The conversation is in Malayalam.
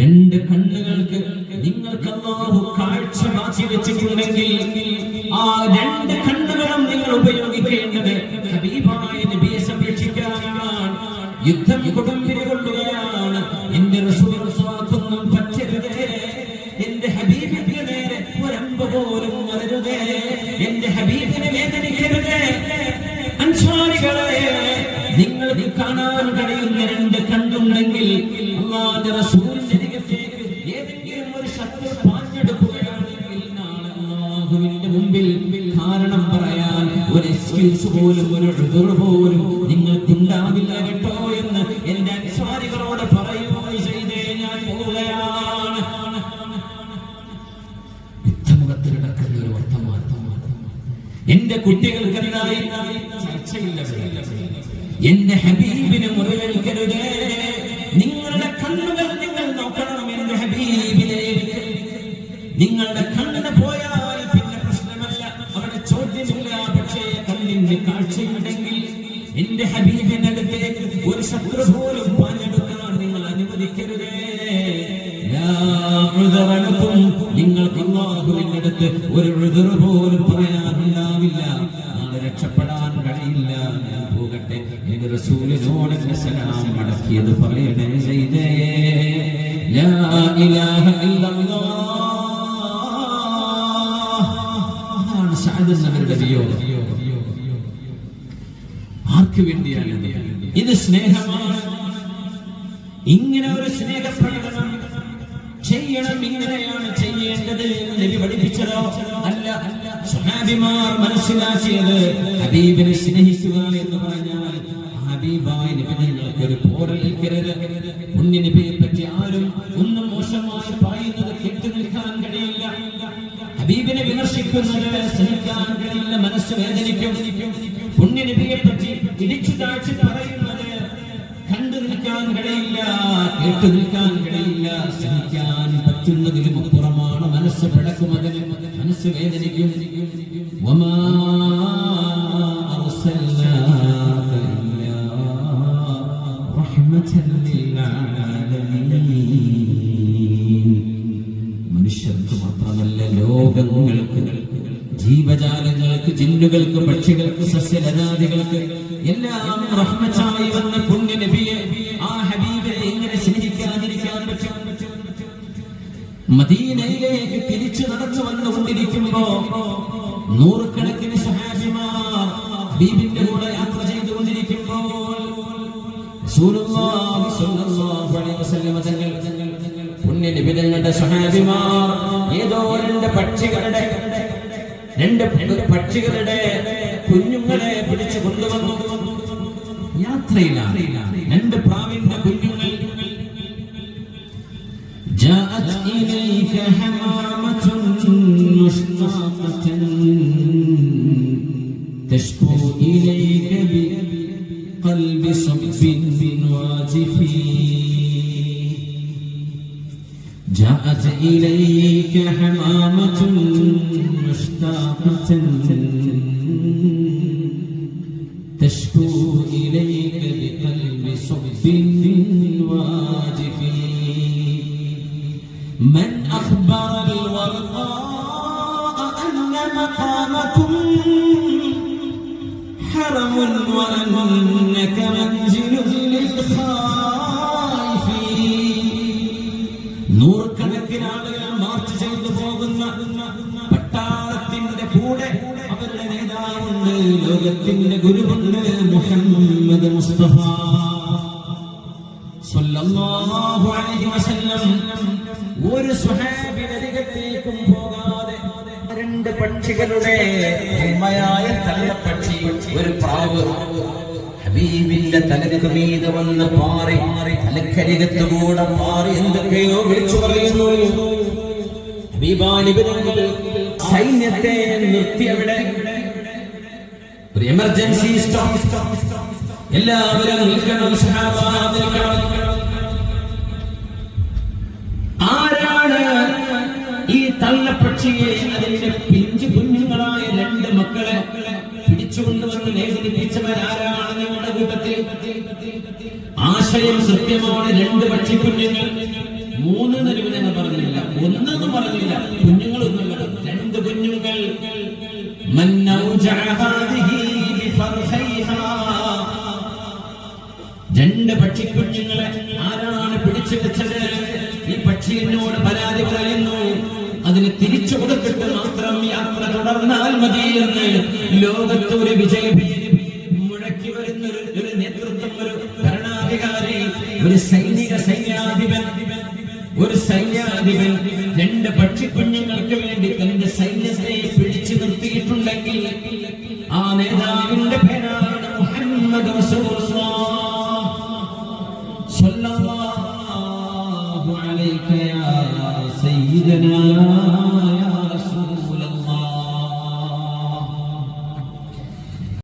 രണ്ട് കണ്ണുകൾക്ക് നിങ്ങൾക്ക് അള്ളാഹു കാഴ്ച മാറ്റി വെച്ചിട്ടുണ്ടെങ്കിൽ ആ രണ്ട് കണ്ണുകളും നിങ്ങൾ ഉപയോഗിക്കേണ്ടത് ഹബീബായ നബിയെ സംരക്ഷിക്കാനാണ്. യുദ്ധം കൊടുമ്പിരി കൊള്ളുകയാണ് എന്റെ സ്വാർത്ഥൊന്നും പറ്റരുതേ. എന്റെ ഹബീബിന്റെ നേരെ ഒരമ്പ് പോലും വരരുതേ. എന്റെ ഹബീബിനെ വേദനിക്കരുതേ. അൻസ്വാരികളെ നിങ്ങൾക്ക് കാണാൻ കഴിയുന്ന രണ്ട് കണ്ണുണ്ടെങ്കിൽ അള്ളാന്റെ ഒരു എക്സ്ക്യൂസ് പോലും ഒരു ഷുഗർ പോലും നിങ്ങൾക്കുണ്ടാവില്ല കേട്ടോ എന്ന് എന്റെ അൻസാരികളോട് പറയുകയും ചെയ്തേ ഞാൻ പോവുകയാണ്. കിടക്കുന്ന ഒരു വർത്തമാനം. എന്റെ കുട്ടികൾക്കെതിരായി ചർച്ചയില്ല. എന്റെ ഹബീബിന് മുറിവേൽക്കരുതേ. നിങ്ങളുടെ കണ്ണുകൾ നിങ്ങൾ നോക്കണം എന്റെ ഹബീബിനെ. നിങ്ങളുടെ കണ്ണിന് പോയാൽ പിന്നെ പ്രശ്നമല്ല. അവരുടെ ചോദ്യമില്ല. കണ്ണിന് കാഴ്ചയുണ്ടെങ്കിൽ എന്റെ ഹബീബിനടുത്തേക്ക് ഒരു ശത്രു പോലും പാഞ്ഞെടുക്കാൻ നിങ്ങൾ അനുവദിക്കരുത്. നിങ്ങൾക്ക് അടുത്ത് ഒരു ഉദർ പോലും പറയാനുണ്ടാവില്ല. നാളെ രക്ഷപ്പെടാൻ കഴിയില്ല. ഞാൻ പോകട്ടെ. എന്റെ റസൂലിനോട് സലാം മടക്കിയത് പറയണേ ചെയ്തേ ലാ ഇലാഹ ഇല്ലല്ലാഹ്. എന്നവരുടെ വിയോഗം. ആർക്ക് വേണ്ടിയാണ്. ഇത്? സ്നേഹമാണ്. ഇങ്ങനെ ഒരു സ്നേഹപ്രകടനം ചെയ്യണം ഇങ്ങനെയാണ് ചെയ്യേണ്ടത് എന്ന് നബി പഠിപ്പിച്ചതോ അല്ല. സ്വഹാബിമാർ മനസ്സിലാക്കിയത് ഹബീബിനെ സ്നേഹിക്കുക എന്ന് പറഞ്ഞാൽ ഹബീബായ നബി നിങ്ങൾക്ക് ഒരു പോരലിക്കരുത് പുണ്യ നബിയെ പറ്റി ആരും ഒന്നും മോശമായി പറയുന്നത് കേട്ടു നിൽക്കാൻ കഴിയില്ല. ഹബീബിനെ വിമർശിക്കുന്നത് സഹിക്കാൻ കഴിയില്ല മനസ്സ് വേദനിക്കും. പുണ്യ നബിയെ പറ്റി ഇടിച്ചു താഴ്ച പറയുന്നത് കണ്ടു നിൽക്കാൻ കഴിയില്ല കേട്ടു നിൽക്കാൻ കഴിയില്ല. സഹിക്കാൻ പറ്റുന്നതിലും അപ്പുറമാണ് മനസ്സ് പിടക്കും അതിന് മനസ്സ് വേദനിക്കും. മനുഷ്യർക്ക് മാത്രമല്ല ലോകങ്ങൾക്ക് ജീവജാലങ്ങൾക്ക് ജിന്നുകൾക്ക് പക്ഷികൾക്ക് സസ്യലതാദികൾക്ക് എല്ലാം റഹ്മച്ചായി വന്ന പുണ്യ നബിയെ ആ ഹബീബെ എങ്ങനെ സ്നേഹിക്കാതിരിക്കാൻ പറ്റും? മദീനയിലേക്ക് തിരിച്ചു നടന്നു വന്നുകൊണ്ടിരിക്കുമ്പോ നൂറുകണക്കിന് സഹാബിമാർ ബീബിന്റെ കൂടെ യാത്ര ചെയ്തുകൊണ്ടിരിക്കുമ്പോൾ പുണ്യ നിബിതങ്ങളുടെ സഹാബിമാർ ഏതോ രണ്ട് പക്ഷികളുടെ രണ്ട് പക്ഷികളുടെ കുഞ്ഞുങ്ങളെ പിടിച്ചു കൊണ്ടുവന്നു. യാത്രയിലാണ്. രണ്ട് جاءت إليك حمامة مشتاقة. تشكو إليك بقلب صب واجف. من أخبر الورقاء أن مقامكم حرم وأنك منزل للخائفين പട്ടാളത്തിന്റെ കൂടെ അവരുടെ നേതാവുണ്ട് ലോകത്തിന്റെ ഗുരുവുണ്ട് മുഹമ്മദ് മുസ്തഫ. ഒരു സ്വഹാബിനരികത്തേക്കും പോകാതെ രണ്ട് പക്ഷികളുടെ ഉമ്മയായ തള്ളപ്പക്ഷി ഒരു പ്രാവ് ഹബീബിന്റെ തലക്ക് മീത് വന്ന് പാറി തലക്കരികത്ത് കൂടെ പാറി എന്തൊക്കെയോ വിളിച്ചു പറയുന്നു. സൈന്യത്തെ നിർത്തി അവിടെ ഒരു എമർജൻസി സ്റ്റോപ്പ് എല്ലാവരും നിൽക്കണം നിൽക്കണം. ആരാണ് ഈ തള്ളപ്പക്ഷിയെ അതിന്റെ പിഞ്ചു കുഞ്ഞുങ്ങളായ രണ്ട് മക്കളെ പിടിച്ചുകൊണ്ടുവന്ന് വേദനിപ്പിച്ചവരാരാണ് നിങ്ങളുടെ കൂട്ടത്തിൽ? ആശയം സത്യമാണ് രണ്ട് പക്ഷിക്കുഞ്ഞുങ്ങൾ. മൂന്ന് രൂപനെന്ന് പറഞ്ഞില്ല. ഒന്നെന്ന് പറഞ്ഞില്ല. കുഞ്ഞുങ്ങളൊന്നുമില്ല. രണ്ട് കുഞ്ഞുങ്ങൾ. രണ്ട് പക്ഷിക്കുഞ്ഞുങ്ങളെ ആരാണ് പിടിച്ചു വെച്ചത് ഈ പക്ഷി എന്നോട് പരാതി പറയുന്നു. അതിന് തിരിച്ചു കൊടുത്തിട്ട് മാത്രം യാത്ര തുടർന്നാൽ മതി എന്ന് ലോകത്ത് ഒരു വിജയ. മുഴക്കി വരുന്ന ഒരു നേതൃത്വം ഒരു ഭരണാധികാരി ഒരു സൈനിക സൈന്യാധിപൻ ഒരു സൈന്യാധിപൻ രണ്ട് പക്ഷിക്കുഞ്ഞുങ്ങൾക്ക് വേണ്ടി തന്റെ സൈന്യത്തെ പിടിച്ചു നിർത്തിയിട്ടുണ്ടെങ്കിൽ ആ നേതാവിന്റെ പേരാണ് മുഹമ്മദ് സ്വല്ലല്ലാഹു